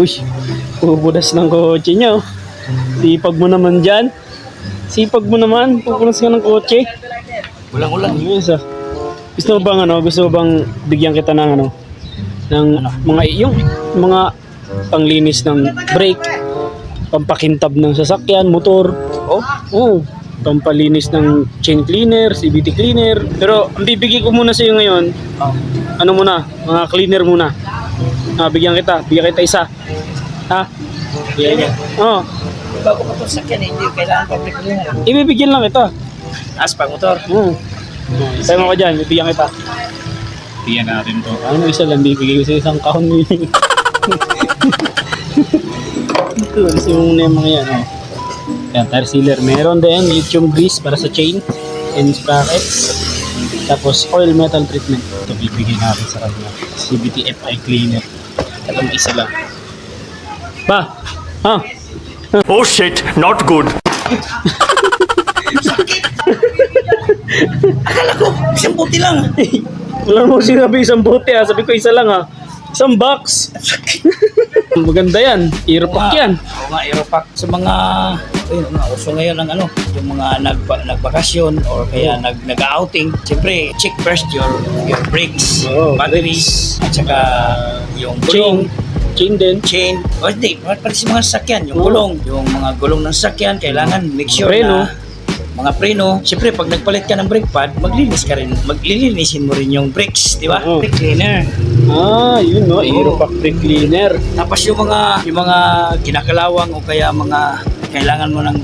Uy, pupunas ng kotse niyo. Sipag mo naman dyan. Sipag mo naman, pupunas ka ng kotse. Ulang-ulang. Yes, ah. Gusto mo bang ano, gusto mo bang bigyan kita ng ano, ng mga yung mga panglinis ng brake, pampakintab ng sasakyan, motor, Oh? oh, pampalinis ng chain cleaner, CVT cleaner. Pero ang bibigay ko muna sa iyo ngayon, Oh. ano muna, mga cleaner muna. Ah, bigyan kita, bigyan kita isa. Ha? Bigyan kita. Oh, Bago ko ito sakyan, hindi kailangan public cleaner. ibibigyan lang kita. Aspa motor. Oh. Sabi mo ko dyan, bibigyan kita. Bigyan natin to. Ano isa lang bibigay ko sa isang kahon mo yun. Ito, mo muna yung mga yan. Oh. Yan, tire sealer. Meron din lithium grease para sa chain and sprockets. Tapos oil metal treatment. Ito bibigyan natin sa kanya. CVT FI cleaner. May isa lang. Ba? Ha? Oh shit, not good. Akala ko, isang buti lang. Wala mo sinabi isang bote ha. Sabi ko isa lang ha. Isang box. Maganda yan. Earpack yan. Oo nga, Aeropack. Sa mga, ayun, mga uso ngayon ng ano, yung mga nagba, nagbakasyon or kaya nag, nag-outing. Siyempre, check first your, your brakes, Oo, batteries, at saka yung Chain. gulong, Chain din. chain. O hindi, pati sa mga sakyan, yung gulong. Yung mga gulong ng sakyan, kailangan make sure Preno. na mga preno. Siyempre, pag nagpalit ka ng brake pad, maglinis ka rin. Maglilinisin mo rin yung brakes, di ba? Oo. Brake cleaner. Ah, yun no. Earpack brake cleaner. Tapos yung mga yung mga kinakalawang o kaya mga kailangan mo ng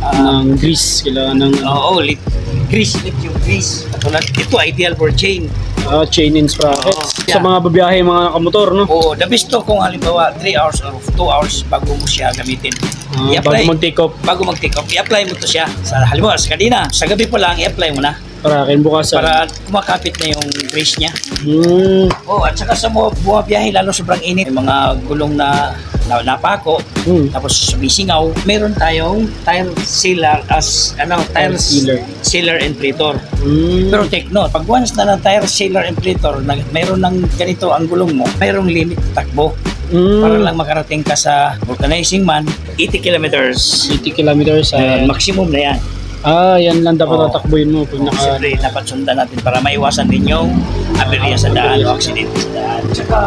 ah, ng grease. Kailangan ng oo, lit, grease, lithium grease. Katulad, ito ideal for chain. Ah, chain and sprockets. Oo. Sa mga babiyahe, mga kamotor, no? Oo, the best to kung halimbawa 3 hours or 2 hours bago mo siya gamitin. Ah, I-apply. bago mag-take off, bago mag-take off, i-apply mo to siya. Sa halimbawa, sa kanina, sa gabi pa lang, i-apply mo na para akin bukasan. para kumakapit na yung grease niya. Hmm. Oh, at saka sa mga bumabiyahe, lalo sobrang init, yung mga gulong na, na napako, Hmm. tapos sumisingaw, meron tayong tire sealer as ano, tire Tire sealer. sealer and plater. Hmm. Pero take note, pag once na ng tire sealer and plater, na, mayroon ng ganito ang gulong mo, mayroong limit takbo. Hmm. Para lang makarating ka sa vulcanizing man, 80 kilometers. 80 kilometers. Ayan. maximum na yan. Ah, yan lang dapat Oo. tatakbuhin mo pag naka... Siyempre, dapat sundan natin para maiwasan din yung aberya sa daan o accident sa daan. Tsaka,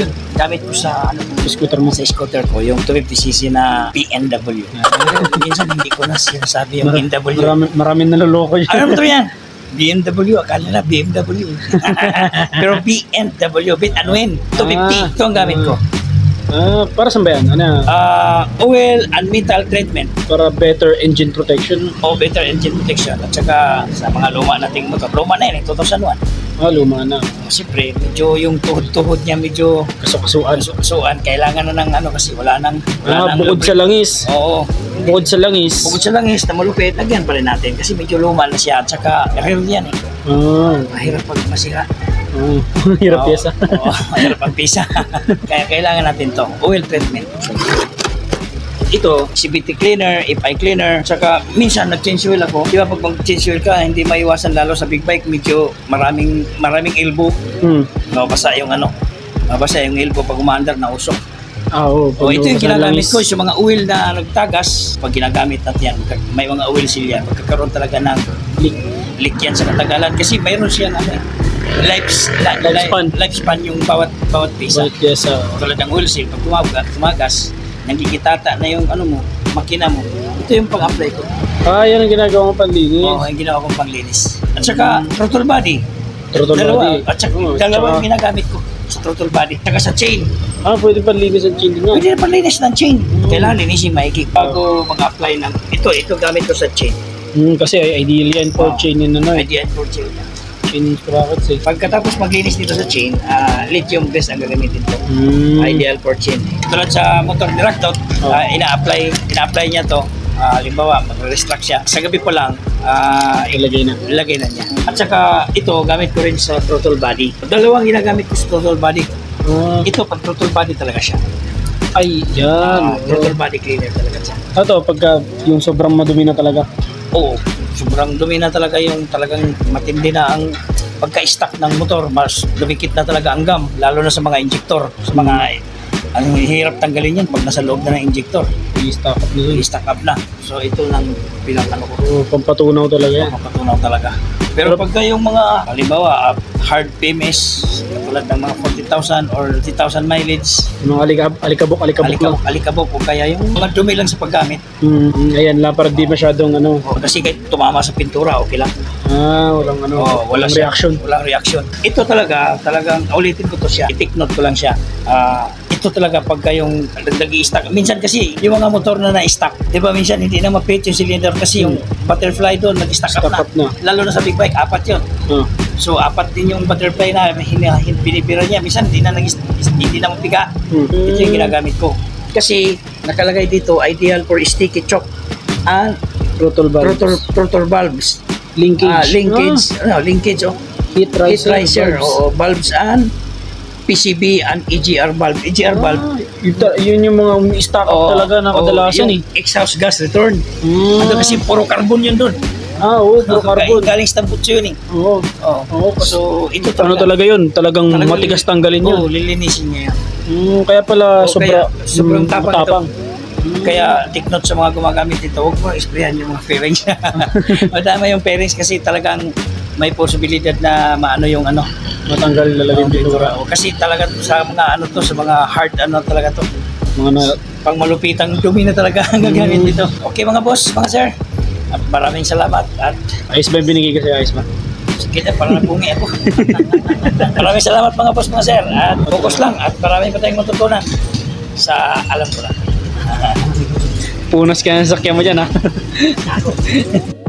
yun, gamit ko sa ano, scooter mo. sa scooter ko, yung 250cc na BMW. Minsan hindi ko na sinasabi yung Mar- BMW. Marami, maraming naloloko yun. Alam mo to yan? BMW, akala na BMW. Pero BMW, bit ano yun? 250, Ah. ito ang gamit ko. Ah, para saan ba yan? Ano? Ah, oil and metal treatment Para better engine protection. o better engine protection. At saka sa mga luma nating motor. Luma na yun, eh, 2001. Ah, luma na. Siyempre, medyo yung tuhod-tuhod niya medyo Kasukasuan. suan. Kailangan na ng ano kasi wala nang Ah, nang bukod sa langis. Oo. Bukod sa langis. Bukod sa langis na malupit, lagyan pa rin natin kasi medyo luma na siya at saka real yan eh. Ah, Mahirap pag masira. Ah. Hirap Oo. yesa. Oo, mahirap ang pisa. Kaya kailangan natin to oil treatment. Ito, CBT cleaner, FI cleaner, saka minsan nag-change oil ako. Di ba pag mag-change oil ka, hindi maiwasan lalo sa big bike, medyo maraming maraming elbow. Hmm. Mabasa yung ano, mabasa yung elbow pag umaandar na usok. Ah, oo. O ito yung ginagamit ko, yung mga oil na nagtagas, pag ginagamit natin yan, may mga oil seal yan, magkakaroon talaga ng leak, leak yan sa katagalan. Kasi mayroon siyang ano, life, li, Lifespan. li- lifespan yung bawat bawat pisa. Bukod yesa. Tulad ng oil seal, pag tumagas, tumagas nagkikitata na yung ano mo, makina mo. Ito yung pang-apply ko. Ah, yan ang ginagawa mo panlinis. Oo, yung ginawa kong panglinis. At saka, throttle body. Throttle dalawa. body. At saka, Oo, dalawa yung ginagamit ko sa throttle body. At saka sa chain. Ah, pwede panlinis ang chain din yan. Pwede na panlinis ng chain. Kailangan linisin maikik bago mag-apply ng... Ito, ito gamit ko sa chain. Hmm, kasi ay ideal yan for Oo. chain yun ano eh. Ideal for chain. Chain sprockets eh. Pagkatapos maglinis dito sa chain, ah, lithium grease ang gagamitin ko. Hmm. Ideal for chain. Tulad sa motor ni Rakdot, Oh. ah, ina-apply, ina-apply niya to. Ah, halimbawa, magre-restruct siya. Sa gabi pa lang, ah, Ilagay na. ilagay na niya. At saka ito, gamit ko rin sa throttle body. Dalawang ginagamit ko sa throttle body. Ah, Ito, pag throttle body talaga siya. ay, yan. Ah, throttle body cleaner talaga siya. Ito, pagka yung sobrang madumi na talaga. Oo, sobrang dumi na talaga yung talagang matindi na ang pagka-stack ng motor. Mas dumikit na talaga ang gum, lalo na sa mga injector, sa mga Ang hirap tanggalin yan pag nasa loob na ng injector. I-stock up na. I-stack up na. So ito lang bilang ano ko. Oo, pampatunaw talaga yan. Mapatunaw talaga. Pero pagka yung mga, halimbawa, hard PMS, katulad ng mga 40,000 or 30,000 mileage, Yung alikab alikabok, alikabok lang. alikabok, alikabok o kaya yung mga dumi lang sa paggamit. Hmm, ayan lang, para di masyadong ano. O, kasi kahit tumama sa pintura, okay lang. Ah, walang ano, Oh, walang siya- reaction. Walang reaction. Ito talaga, talagang ulitin ko to siya. I-take note ko lang siya. Ah, ito talaga pagka yung nag stock Minsan kasi yung mga motor na na-stack, di ba minsan hindi na ma-fit yung cylinder kasi yung butterfly doon nag-stack up, na. up na. Lalo na sa big bike, apat yun. Oh. So apat din yung butterfly na binibira niya. Minsan hindi na, nag hindi na mapiga. Hmm. Ito yung ginagamit ko. Kasi nakalagay dito, ideal for sticky choke and Throttle valve. throttle, throttle valves. Linkage. Ah, linkage, ano, linkage, oh. Heat Heat riser. riser, valves. oo, bulbs and PCB and EGR bulb. EGR. Ah, yun, ta- yun yung mga umi-stock up oo, talaga na kadalasan eh. yung Exhaust gas return. Hmm. Ano kasi puro carbon yun doon. Ah, oo, puro carbon. Galing sa tambutso yun eh. Oo. Oo. Oo, kasi So, ito ano talaga yun? Talagang Talagang- matigas tanggalin yun. Oo, lilinisin niya yan. Hmm, kaya pala Oo, sobra, kaya sobrang hmm, tapang matapang. Kaya take note sa mga gumagamit dito, huwag mo isprayan yung mga fairings. Madama yung fairings kasi talagang may posibilidad na maano yung ano, Matanggal talaga yung pintura. O, kasi talaga to sa mga ano to, sa mga hard ano talaga to. Mga na, Pang malupitang dumi na talaga ang gagamit dito. Okay mga boss, mga sir. At maraming salamat at ice ba yung binigay kasi ice ba? sige na, parang napungi ako. maraming salamat mga boss, mga sir. At focus lang at marami pa tayong matutunan sa alam ko na. Punas ka na sa sakyan mo dyan ha.